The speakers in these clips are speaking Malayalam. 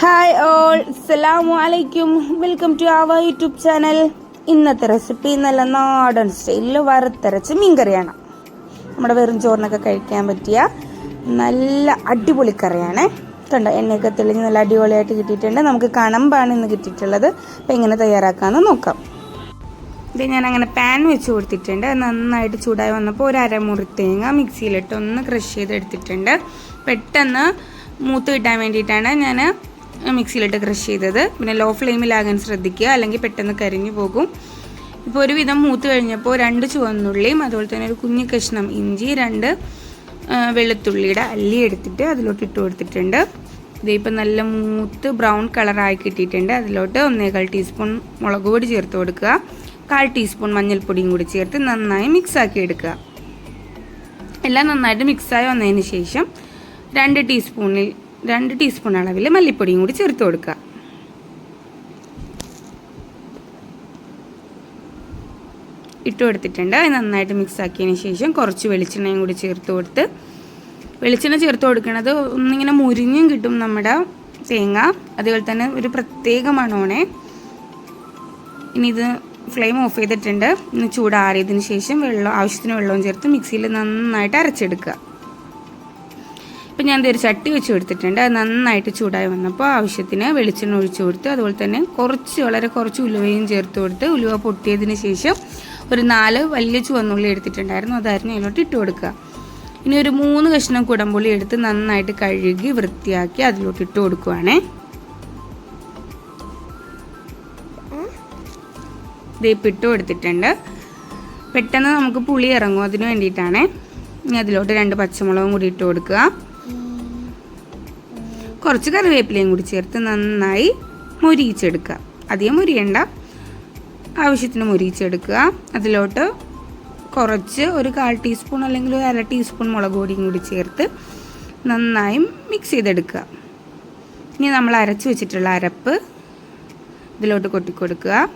ഹായ് ഓൾ അസ്സലാമു അലൈക്കും welcome to our YouTube channel ഇന്നത്തെ റെസിപ്പി നല്ല നാടൻ സ്റ്റൈലിൽ വറുത്തരച്ച് മീൻകറിയാണ്. നമ്മുടെ വെറും ചോറിനൊക്കെ കഴിക്കാൻ പറ്റിയ നല്ല അടിപൊളി കറിയാണ്. കണ്ടോ എണ്ണയൊക്കെ തെളിഞ്ഞ് നല്ല അടിപൊളിയായിട്ട് കിട്ടിയിട്ടുണ്ട്. നമുക്ക് കണമ്പാണ് ഇന്ന് കിട്ടിയിട്ടുള്ളത്. അപ്പം എങ്ങനെ തയ്യാറാക്കാമെന്ന് നോക്കാം. ഇത് ഞാൻ അങ്ങനെ പാൻ വെച്ച് കൊടുത്തിട്ടുണ്ട്. നന്നായിട്ട് ചൂടായി വന്നപ്പോൾ ഒരു അരമുറി തേങ്ങ മിക്സിയിലിട്ട് ഒന്ന് ക്രഷ് ചെയ്ത് ചെയ്തെടുത്തിട്ടുണ്ട്. പെട്ടെന്ന് മൂത്ത് കിട്ടാൻ വേണ്ടിയിട്ടാണ് ഞാൻ മിക്സിയിലിട്ട് ക്രഷ് ചെയ്തത്. പിന്നെ ലോ ഫ്ലെയിമിലാകാൻ ശ്രദ്ധിക്കുക. അല്ലെങ്കിൽ പെട്ടെന്ന് കരിഞ്ഞു പോകും. ഇപ്പോൾ ഒരുവിധം മൂത്ത് കഴിഞ്ഞപ്പോൾ രണ്ട് ചുവന്നുള്ളിയും അതുപോലെ തന്നെ ഒരു കുഞ്ഞു കഷ്ണം ഇഞ്ചി രണ്ട് വെളുത്തുള്ളിയുടെ അല്ലി എടുത്തിട്ട് അതിലോട്ട് ഇട്ട് കൊടുത്തിട്ടുണ്ട്. ഇതിപ്പോൾ നല്ല മൂത്ത് ബ്രൗൺ കളറായി കിട്ടിയിട്ടുണ്ട്. അതിലോട്ട് ഒന്നേകാൽ ടീസ്പൂൺ മുളക് പൊടി ചേർത്ത് കൊടുക്കുക. കാൽ ടീസ്പൂൺ മഞ്ഞൾപ്പൊടിയും കൂടി ചേർത്ത് നന്നായി മിക്സാക്കി എടുക്കുക. എല്ലാം നന്നായിട്ട് മിക്സായി വന്നതിന് ശേഷം രണ്ട് ടീസ്പൂണിൽ രണ്ട് ടീസ്പൂൺ അളവിൽ മല്ലിപ്പൊടിയും കൂടി ചേർത്ത് കൊടുക്കുക. ഇട്ട് കൊടുത്തിട്ടുണ്ട്. അത് നന്നായിട്ട് മിക്സ് ആക്കിയതിന് ശേഷം കുറച്ച് വെളിച്ചെണ്ണയും കൂടി ചേർത്ത് കൊടുത്ത് വെളിച്ചെണ്ണ ചേർത്ത് കൊടുക്കുന്നത് ഒന്നിങ്ങനെ മുരിഞ്ഞും കിട്ടും നമ്മുടെ തേങ്ങ. അതുപോലെ തന്നെ ഒരു പ്രത്യേക മണമാണേ. ഇനി ഇത് ഫ്ലെയിം ഓഫ് ചെയ്തിട്ടുണ്ട്. ഇനി ചൂടാറിയതിന് ശേഷം വെള്ളം ആവശ്യത്തിന് വെള്ളവും ചേർത്ത് മിക്സിയിൽ നന്നായിട്ട് അരച്ചെടുക്കുക. ഇപ്പം ഞാൻ ഇതൊരു ചട്ടി വെച്ച് കൊടുത്തിട്ടുണ്ട്. അത് നന്നായിട്ട് ചൂടായി വന്നപ്പോൾ ആവശ്യത്തിന് വെളിച്ചെണ്ണ ഒഴിച്ച് കൊടുത്ത് അതുപോലെ തന്നെ കുറച്ച് വളരെ കുറച്ച് ഉലുവയും ചേർത്ത് കൊടുത്ത് ഉലുവ പൊട്ടിയതിന് ശേഷം ഒരു നാല് വലിയ ചുവന്നുള്ളി എടുത്തിട്ടുണ്ടായിരുന്നു. അതായിരുന്നു അതിലോട്ട് ഇട്ട് കൊടുക്കുക. ഇനി ഒരു മൂന്ന് കഷ്ണം കുടംപുളി എടുത്ത് നന്നായിട്ട് കഴുകി വൃത്തിയാക്കി അതിലോട്ട് ഇട്ട് കൊടുക്കുവാണേ. ഇതിപ്പോൾ കൊടുത്തിട്ടുണ്ട്. പെട്ടെന്ന് നമുക്ക് പുളി ഇറങ്ങും. അതിന് വേണ്ടിയിട്ടാണ്. ഇനി അതിലോട്ട് രണ്ട് പച്ചമുളകും കൂടി ഇട്ട് കൊടുക്കുക. കുറച്ച് കറിവേപ്പിലയും കൂടി ചേർത്ത് നന്നായി മൊരിയിച്ചെടുക്കുക. അധികം മൊരിയണ്ട. ആവശ്യത്തിന് മൊരിയിച്ചെടുക്കുക. അതിലോട്ട് കുറച്ച് ഒരു കാൽ ടീസ്പൂൺ അല്ലെങ്കിൽ ഒരു അര ടീസ്പൂൺ മുളക് പൊടിയും കൂടി ചേർത്ത് നന്നായി മിക്സ് ചെയ്തെടുക്കുക. ഇനി നമ്മൾ അരച്ച് വെച്ചിട്ടുള്ള അരപ്പ് ഇതിലോട്ട് കൊട്ടിക്കൊടുക്കുക.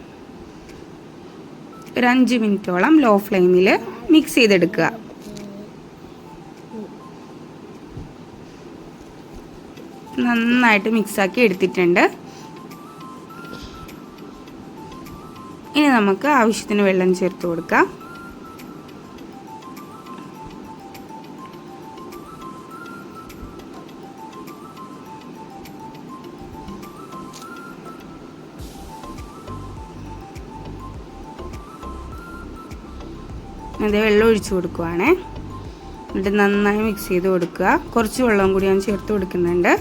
ഒരു അഞ്ച് മിനിറ്റോളം ലോ ഫ്ലെയിമിൽ മിക്സ് ചെയ്തെടുക്കുക. നന്നായിട്ട് മിക്സാക്കി എടുത്തിട്ടുണ്ട്. ഇനി നമുക്ക് ആവശ്യത്തിന് വെള്ളം ചേർത്ത് കൊടുക്കാം. അതെ വെള്ളം ഒഴിച്ചു കൊടുക്കുവാണേ. എന്നിട്ട് നന്നായി മിക്സ് ചെയ്ത് കൊടുക്കുക. കുറച്ച് വെള്ളം കൂടി ഞാൻ ചേർത്ത് കൊടുക്കുന്നുണ്ട്.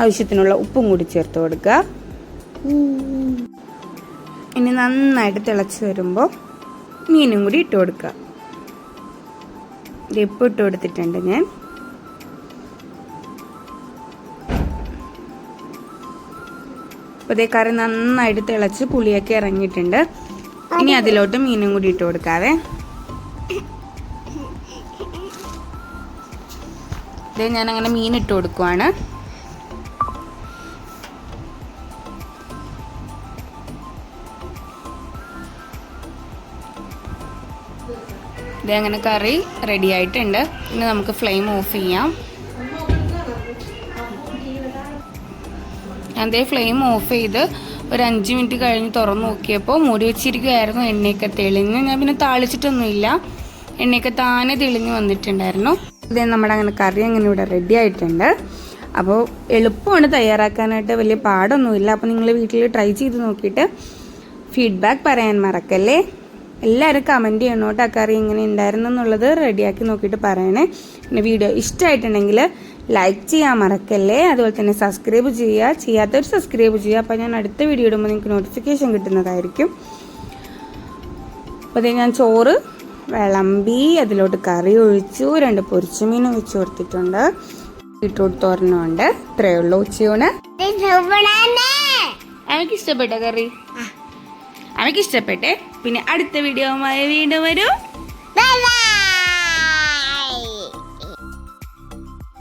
ആവശ്യത്തിനുള്ള ഉപ്പും കൂടി ചേർത്ത് കൊടുക്കുക. ഇനി നന്നായിട്ട് തിളച്ച് വരുമ്പോൾ മീനും കൂടി ഇട്ട് കൊടുക്കുക. ഇത് ഇപ്പം ഇട്ട് കൊടുത്തിട്ടുണ്ട് ഞാൻ. അപ്പോൾ ഇതേ കറി നന്നായിട്ട് തിളച്ച് പുളിയൊക്കെ ഇറങ്ങിയിട്ടുണ്ട്. ഇനി അതിലോട്ട് മീനും കൂടി ഇട്ട് കൊടുക്കാവേ. ഇതേ ഞാൻ അങ്ങനെ മീൻ ഇട്ട് കൊടുക്കുവാണ്. അങ്ങനെ കറി റെഡി ആയിട്ടുണ്ട്. ഇനി നമുക്ക് ഫ്ലെയിം ഓഫ് ചെയ്യാം. അതേ ഫ്ലെയിം ഓഫ് ചെയ്ത് ഒരു അഞ്ച് മിനിറ്റ് കഴിഞ്ഞ് തുറന്നു നോക്കിയപ്പോൾ മൂടി വെച്ചിരിക്കുകയായിരുന്നു എണ്ണയൊക്കെ തെളിഞ്ഞ്. ഞാൻ പിന്നെ താളിച്ചിട്ടൊന്നുമില്ല. എണ്ണയൊക്കെ താനെ തെളിഞ്ഞ് വന്നിട്ടുണ്ടായിരുന്നു. ഇതേ നമ്മുടെ അങ്ങനെ കറി അങ്ങനെ ഇവിടെ റെഡി ആയിട്ടുണ്ട്. അപ്പോൾ എളുപ്പമാണ് തയ്യാറാക്കാനായിട്ട്. വലിയ പാടൊന്നുമില്ല. അപ്പോൾ നിങ്ങൾ വീട്ടിൽ ട്രൈ ചെയ്ത് നോക്കിയിട്ട് ഫീഡ്ബാക്ക് പറയാൻ മറക്കല്ലേ? എല്ലാവരും കമന്റ് ചെയ്യണം കേട്ടോ. കറി എങ്ങനെ ഉണ്ടായിരുന്നു എന്നുള്ളത് റെഡിയാക്കി നോക്കിയിട്ട് പറയണേ. പിന്നെ വീഡിയോ ഇഷ്ടമായിട്ടുണ്ടെങ്കിൽ ലൈക്ക് ചെയ്യാൻ മറക്കല്ലേ? അതുപോലെ തന്നെ സബ്സ്ക്രൈബ് ചെയ്യുക. ചെയ്യാത്തവർ സബ്സ്ക്രൈബ് ചെയ്യുക. അപ്പോൾ ഞാൻ അടുത്ത വീഡിയോ ഇടുമ്പോൾ നിങ്ങൾക്ക് നോട്ടിഫിക്കേഷൻ കിട്ടുന്നതായിരിക്കും. അപ്പോൾ ഞാൻ ചോറ് വിളമ്പി അതിലോട്ട് കറി ഒഴിച്ചു രണ്ട് പൊരിച്ച മീൻ വെച്ച് കൊടുത്തിട്ടുണ്ട്. ബീട്രൂട്ട് തോരനുണ്ട് ഇത്രയേ ഉള്ളൂ ഉച്ചയൂണ്. എനിക്ക് ഇഷ്ടപ്പെട്ട കറി. അവയ്ക്ക് ഇഷ്ടപ്പെട്ടെ പിന്നെ അടുത്ത വീഡിയോമായി വീണ്ടും വരൂ.